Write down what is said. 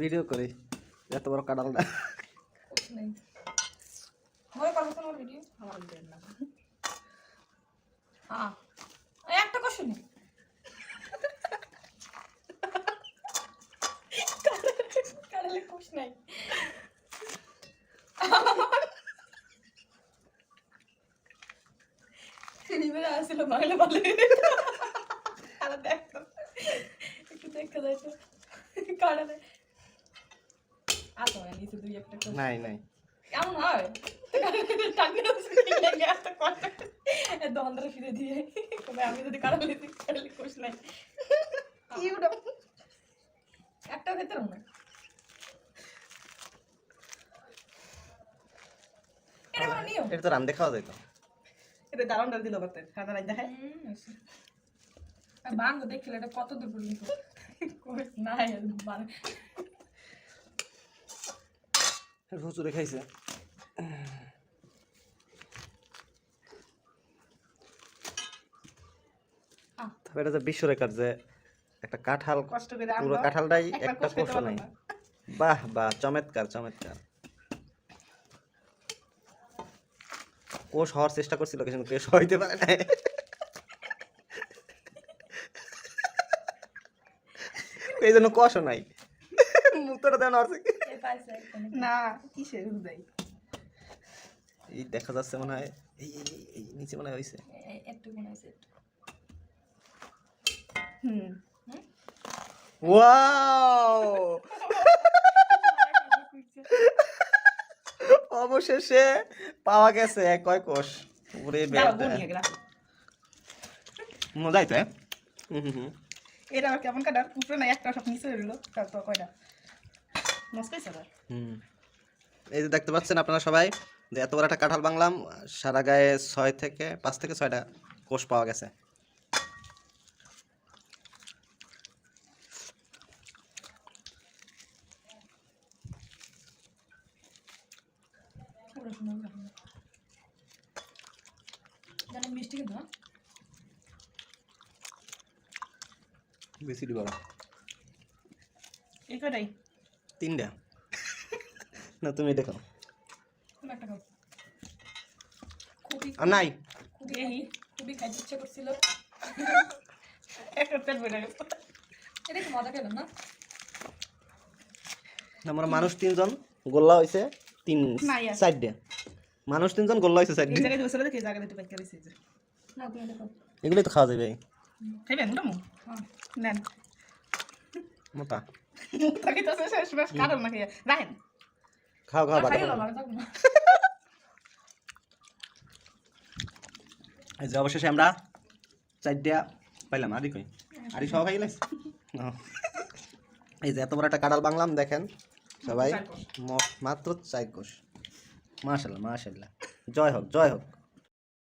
Video করি। এত বড় না। হ্যাঁ একটা কোশ্চেন নেই। কারলে নাই আসছিল বাংলা। একটু দেখা তো কারণে আসো দুই একটা নাই নাই। কেমন হয়? ফিরে দিয়ে আমি যদি কারও লিখি তাহলে খুশ নাই। একটা ভেতর না এটা কোনো নিয়ম? এটা তো রান্দে খাওয়া যায় তো। এটা দারুণ ডাল দিল করতে খাতা রাখ দেখায়। তো দেখছিল এটা কত দূর পর্যন্ত? নাই বান হুচুরে খাইছে আহ। তবে এটা যে বিশ্ব রেকর্ড যে একটা কাঁঠাল পুরো কাঁঠালটাই একটা একটা কোষ খেতে কোষ পারল নাই। না। বাহ বাহ চমৎকার চমৎকার। কোষ হওয়ার চেষ্টা করছিল কিন্তু কেশ হইতে পারে না এই জন্য কষও নাই। মুক্তটা দেন আর না কিসের হুদাই এই দেখা যাচ্ছে মনে হয় এই এই নিচে মনে হয় হয়েছে একটু মনে হয়েছে হুম। ওয়াও! অবশেষে পাওয়া গেছে কয় কোষ। গেলাম। মজাই তো হুম হুম হুম। এটা কেমন কাটার উপরে না একটা সব নিচে রইল তার তো কয়টা? হুম। এই যে দেখতে পাচ্ছেন আপনারা সবাই যে এত বড় একটা কাঁঠাল বাংলাম সারা গায়ে ছয় থেকে পাঁচ থেকে ছয়টা কোষ পাওয়া গেছে। মিষ্টি কিন্তু হ্যাঁ? বেশি দিব এই কয়টাই তিনটা। না তুমি দেখো খাও। আর নাই। খুবই খাইতে ইচ্ছে করছিল। এটা আমরা মানুষ তিনজন গোল্লা হয়েছে তিন। চারটে মানুষ তিনজন গোল্লা হয়েছে এটা খাও। এগুলোই তো খাওয়া যাবে। হ্যাঁ নেন। মোটা। কারণ রাখেন। খাও খাও। এই যে অবশেষে আমরা চারটা পাইলাম আদি কই? আদি সব খাই এই যে এত বড় একটা কাঁঠাল বাংলাম দেখেন সবাই। মাত্র চার কোষ। মাশাল্লাহ মাশাল্লাহ জয় হোক জয় হোক।